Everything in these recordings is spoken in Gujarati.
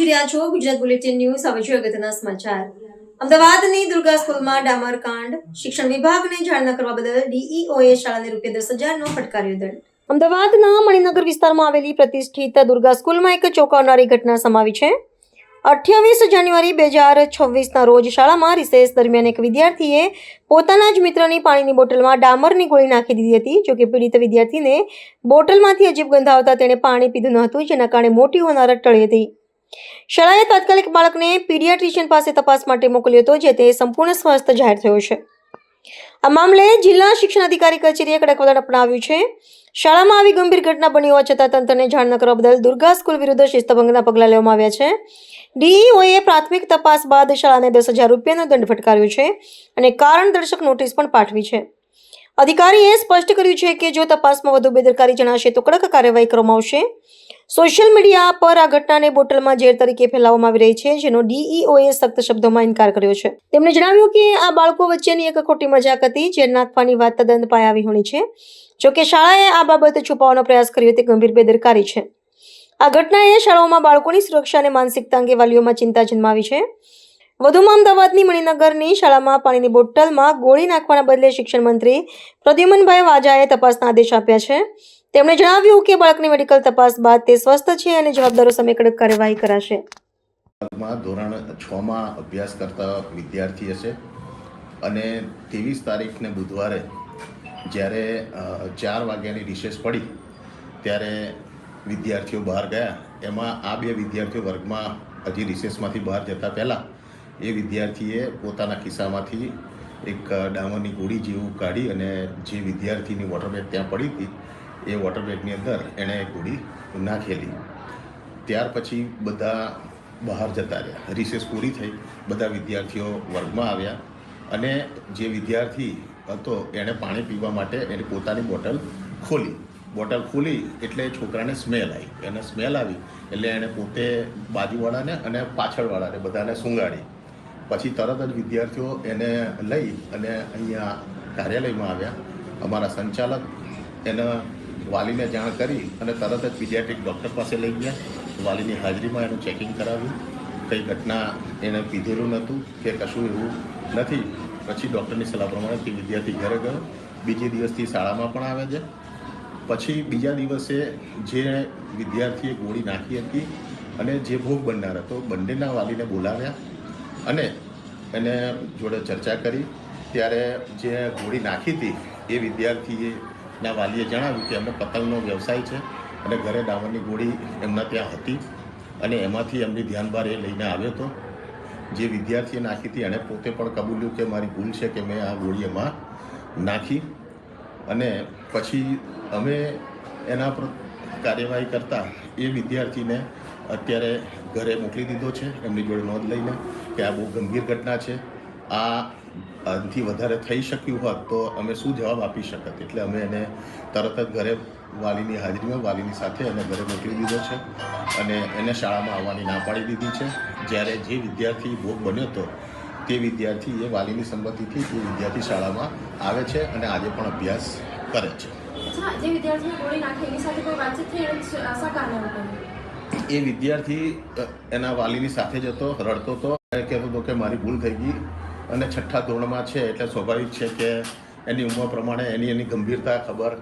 જોઈ રહ્યા છો ગુજરાત બુલેટિન ન્યૂઝ. હવે જોઈએ અગત્યના સમાચાર. અમદાવાદની દુર્ગા સ્કૂલમાં ડામર કાંડ શિક્ષણ વિભાગને જાણ ન કરવા બદલ ડીઈઓએ શાળાને રૂપિયા દસ હજારનો ફટકાર્યો દંડ. અમદાવાદના મણિનગર વિસ્તારમાં આવેલી પ્રતિષ્ઠિત દુર્ગા સ્કૂલમાં એક ચોંકાવનારી ઘટના સમાવી છે. અઠ્યાવીસ જાન્યુઆરી બે હજાર છવ્વીસના રોજ શાળામાં રિસેસ દરમિયાન એક વિદ્યાર્થીએ પોતાના જ મિત્રની પાણીની બોટલમાં ડામરની ગોળી નાખી દીધી હતી જોકે પીડિત વિદ્યાર્થીને બોટલમાંથી અજીબ ગંધ આવતા તેણે પાણી પીધું ન હતું, જેના કારણે મોટી હોનારત ટળી હતી. શાળાએ તાત્કાલિક બાળકને પીડિયાટ્રિશિયન પાસે તપાસ માટે મોકલ્યો હતો, જે તે સંપૂર્ણ સ્વસ્થ જાહેર થયો છે. આ મામલે જિલ્લા શિક્ષણ અધિકારી કચેરીએ કડક વલણ અપનાવ્યું છે. શાળામાં આવી ગંભીર ઘટના બની હોવા છતાં તંત્રને જાણ ન કરવા બદલ દુર્ગા સ્કૂલ વિરુદ્ધ શિસ્તભંગના પગલાં લેવામાં આવ્યા છે. ડીઈઓએ પ્રાથમિક તપાસ બાદ શાળાને દસ હજાર રૂપિયાનો દંડ ફટકાર્યો છે અને કારણ દર્શક નોટિસ પણ પાઠવી છે. અધિકારીએ સ્પષ્ટ કર્યું છે કે જો તપાસમાં વધુ બેદરકારી જણાશે તો કડક કાર્યવાહી કરવામાં આવશે. સોશિયલ મીડિયા પર આ ઘટનાને બોટલમાં ઝેર તરીકે ફેલાવવામાં આવી રહી છે, જેનો ડીઈઓએ સખ્ત શબ્દોમાં ઇનકાર કર્યો છે. તેમણે જણાવ્યું કે આ બાળકો વચ્ચેની એક ખોટી મજાક હતી ઝેર નાખવાની વાત તદ્દન પાયાવી હોણી છે. જોકે શાળાએ આ બાબત છુપાવવાનો પ્રયાસ કર્યો, તે ગંભીર બેદરકારી છે. આ ઘટનાએ શાળાઓમાં બાળકોની સુરક્ષા અને માનસિકતા અંગે વાલીઓમાં ચિંતા જન્માવી છે. વધુમાં અમદાવાદની મણિનગરની શાળામાં પાણીની બોટલમાં ગોળી નાખવાના બદલે શિક્ષણ મંત્રી પ્રદ્યુમનભાઈ વાજાએ તપાસના આદેશ આપ્યા છે. તેમણે જણાવ્યું કે બાળકની મેડિકલ તપાસ બાદ તે સ્વસ્થ છે અને જવાબદારો સામે કડક કાર્યવાહી કરાશે. ધોરણ ધોરણ છમાં અભ્યાસ કરતા વિદ્યાર્થી હશે અને ત્રેવીસ તારીખને બુધવારે જ્યારે ચાર વાગ્યાની રિસેસ પડી ત્યારે વિદ્યાર્થીઓ બહાર ગયા. એમાં આ બે વિદ્યાર્થીઓ વર્ગમાં હજી રિસેસમાંથી બહાર જતા પહેલાં એ વિદ્યાર્થીએ પોતાના ખિસ્સામાંથી એક ડામરની ગોળી જેવું કાઢી અને જે વિદ્યાર્થીની વોટર બેગ ત્યાં પડી હતી એ વોટર બેગની અંદર એણે ગોળી નાખેલી. ત્યાર પછી બધા બહાર જતા રહ્યા. રિસેસ પૂરી થઈ. બધા વિદ્યાર્થીઓ વર્ગમાં આવ્યા અને જે વિદ્યાર્થી હતો, એણે પાણી પીવા માટે એની પોતાની બોટલ ખોલી. બોટલ ખોલી એટલે છોકરાને સ્મેલ આવી. એને સ્મેલ આવી એટલે એણે પોતે બાજુવાળાને અને પાછળવાળાને બધાને સૂંઘાડી પછી તરત જ વિદ્યાર્થીઓ એને લઈ અને અહીંયા કાર્યાલયમાં આવ્યા. અમારા સંચાલક એના વાલીને જાણ કરી અને તરત જ પીડિયાટ્રિક ડૉક્ટર પાસે લઈ ગયા. વાલીની હાજરીમાં એનું ચેકિંગ કરાવ્યું. કઈ ઘટના એણે પીધેલું નહોતું કે કશું એવું નથી. પછી ડૉક્ટરની સલાહ પ્રમાણે તે વિદ્યાર્થી ઘરે ગયો. બીજે દિવસથી શાળામાં પણ આવે છે. પછી બીજા દિવસે જે વિદ્યાર્થીએ ગોળી નાખી હતી અને જે ભોગ બનનાર હતો, બંનેના વાલીને બોલાવ્યા અને એને જોડે ચર્ચા કરી. ત્યારે જે ગોળી નાખી હતી એ વિદ્યાર્થીએ ના, વાલીએ જણાવ્યું કે અમે પતંગનો વ્યવસાય છે અને ઘરે ડામરની ગોળી એમના ત્યાં હતી અને એમાંથી એમની ધ્યાન બહાર એ લઈને આવ્યો હતો. જે વિદ્યાર્થીએ નાખી હતી, એણે પોતે પણ કબૂલ્યું કે મારી ભૂલ છે કે મેં આ ગોળી એમાં નાખી. અને પછી અમે એના પર કાર્યવાહી કરતાં એ વિદ્યાર્થીને અત્યારે ઘરે મોકલી દીધો છે. એમની જોડે નોંધ લઈને કે આ બહુ ગંભીર ઘટના છે. આ આનાથી વધારે થઈ શક્યું હોત તો અમે શું જવાબ આપી શકત? એટલે અમે એને તરત જ ઘરે વાલીની હાજરીમાં વાલીની સાથે એને ઘરે મોકલી દીધો છે અને એને શાળામાં આવવાની ના પાડી દીધી છે. જ્યારે જે વિદ્યાર્થી ભોગ બન્યો હતો તે વિદ્યાર્થી એ વાલીની સંમતિથી તે વિદ્યાર્થી શાળામાં આવે છે અને આજે પણ અભ્યાસ કરે છે. એ વિદ્યાર્થી એના વાલીની સાથે જ હતો રડતો હતો કહેતો હતો કે મારી ભૂલ થઈ ગઈ. અને છઠ્ઠા ધોરણમાં છે એટલે સ્વાભાવિક છે કે એની ઉંમર પ્રમાણે એની એની ગંભીરતા ખબર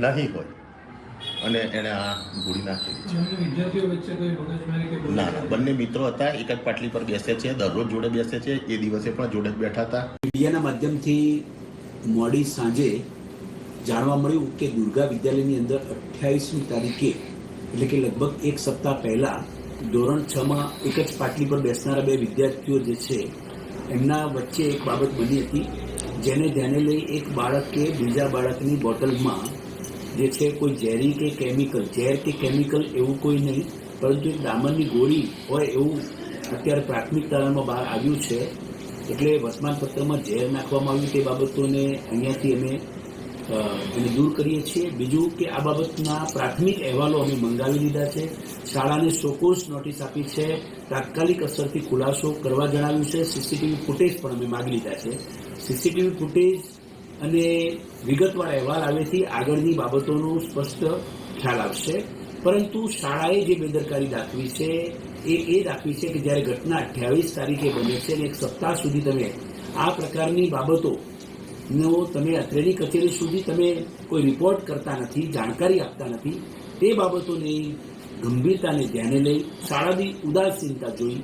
નહીં હોય. અને એણે આ ગોળી નાખેલી છે. બંને વિદ્યાર્થીઓ વચ્ચે કોઈ મગજમારી કે ના ના બંને મિત્રો હતા. એક જ પાટલી પર બેસે છે. દરરોજ જોડે બેસે છે. એ દિવસે પણ જોડે જ બેઠા હતા. મીડિયાના માધ્યમથી મોડી સાંજે જાણવા મળ્યું કે દુર્ગા વિદ્યાલયની અંદર અઠ્યાવીસમી તારીખે એટલે કે લગભગ એક સપ્તાહ પહેલાં ધોરણ છમાં એક જ પાટલી પર બેસનારા બે વિદ્યાર્થીઓ જે છે એમના વચ્ચે એક બાબત બની હતી, જેને ધ્યાને લઈ એક બાળક કે બીજા બાળકની બોટલમાં જે છે કોઈ ઝેરી કે કેમિકલ, ઝેર કે કેમિકલ એવું કોઈ નહીં, પરંતુ એક ડામરની ગોળી હોય એવું અત્યારે પ્રાથમિક તારણમાં બહાર આવ્યું છે. એટલે વર્તમાનપત્રમાં ઝેર નાખવામાં આવ્યું તે બાબતોને અહીંયાથી અમે એને દૂર કરીએ છીએ. બીજું કે આ બાબતના પ્રાથમિક અહેવાલો અમે મંગાવી લીધા છે. શાળાને શોકોસ નોટિસ આપી છે. તાત્કાલિક અસરથી ખુલાસો કરવા જણાવ્યું છે. સીસીટીવી ફૂટેજ પણ અમે માગી લીધા છે. સીસીટીવી ફૂટેજ અને વિગતવાર અહેવાલ આવેથી આગળની બાબતોનો સ્પષ્ટ ખ્યાલ આવશે. પરંતુ શાળાએ જે બેદરકારી દાખવી છે, એ એ દાખવી છે કે જ્યારે ઘટના અઠ્યાવીસ તારીખે બને છે અને એક સપ્તાહ સુધી તમે આ પ્રકારની બાબતો નો તમે અત્રેની કચેરી સુધી તમે કોઈ રિપોર્ટ કરતા નથી, જાણકારી આપતા નથી, તે બાબતોની ગંભીરતાને ધ્યાને લઈ શાળાની ઉદાસીનતા જોઈ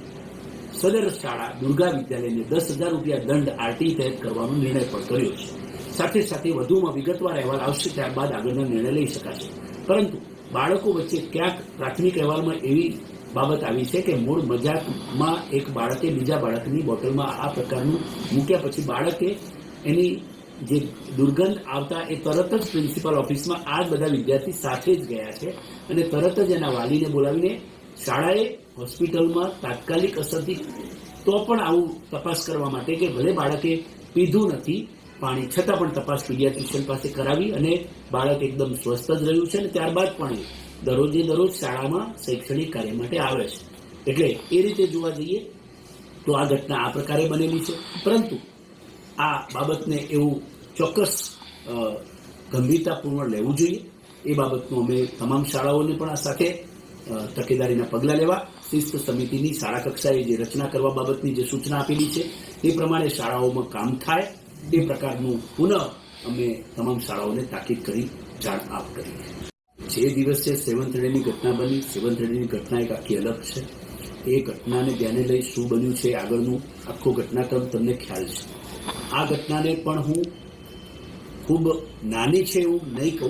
સદર શાળા દુર્ગા વિદ્યાલયને દસ હજાર રૂપિયા દંડ આરટી તહેત કરવાનો નિર્ણય પણ કર્યો છે. સાથે સાથે વધુમાં વિગતવાર અહેવાલ આવશે ત્યારબાદ આગળનો નિર્ણય લઈ શકાશે. પરંતુ બાળકો વચ્ચે ક્યાંક પ્રાથમિક અહેવાલમાં એવી બાબત આવી છે કે મૂળ મજાકમાં એક બાળકે બીજા બાળકની બોટલમાં આ પ્રકારનું મૂક્યા પછી બાળકે એની જે દુર્ગંધ આવતા એ તરત જ પ્રિન્સિપાલ ઓફિસમાં આ બધા વિદ્યાર્થી સાથે જ ગયા છે અને તરત જ એના વાલીને બોલાવીને શાળાએ, હોસ્પિટલમાં તાત્કાલિક અસરથી તો પણ આવું તપાસ કરવા માટે કે ભલે બાળકે પીધું નથી, પાણી છતાં પણ તપાસ પીડિયાટ્રિશિયન પાસે કરાવી અને બાળક એકદમ સ્વસ્થ જ રહ્યું છે અને ત્યારબાદ પણ દરરોજે દરરોજ શાળામાં શૈક્ષણિક કાર્ય માટે આવે છે. એટલે એ રીતે જોવા જઈએ તો આ ઘટના આ પ્રકારે બનેલી છે. પરંતુ આ બાબતને એવું ચોક્કસ ગંભીરતાપૂર્ણ લેવું જોઈએ. એ બાબતનું અમે તમામ શાળાઓને પણ આ સાથે તકેદારીના પગલાં લેવા, શિસ્ત સમિતિની શાળા કક્ષાએ જે રચના કરવા બાબતની જે સૂચના આપેલી છે, એ પ્રમાણે શાળાઓમાં કામ થાય. એ પ્રકારનું પુનઃ અમે તમામ શાળાઓને તાકીદ કરી, જાણ આપ કરી. જે દિવસે સેવન્થ ડેની ઘટના બની સેવન્થ ડેની ઘટના એક આખી અલગ છે. એ ઘટનાને ધ્યાને લઈ શું બન્યું છે, આગળનું આખો ઘટનાક્રમ તમને ખ્યાલ છે. આ ઘટનાને પણ હું ખૂબ નાની છે એવું નહીં કહું.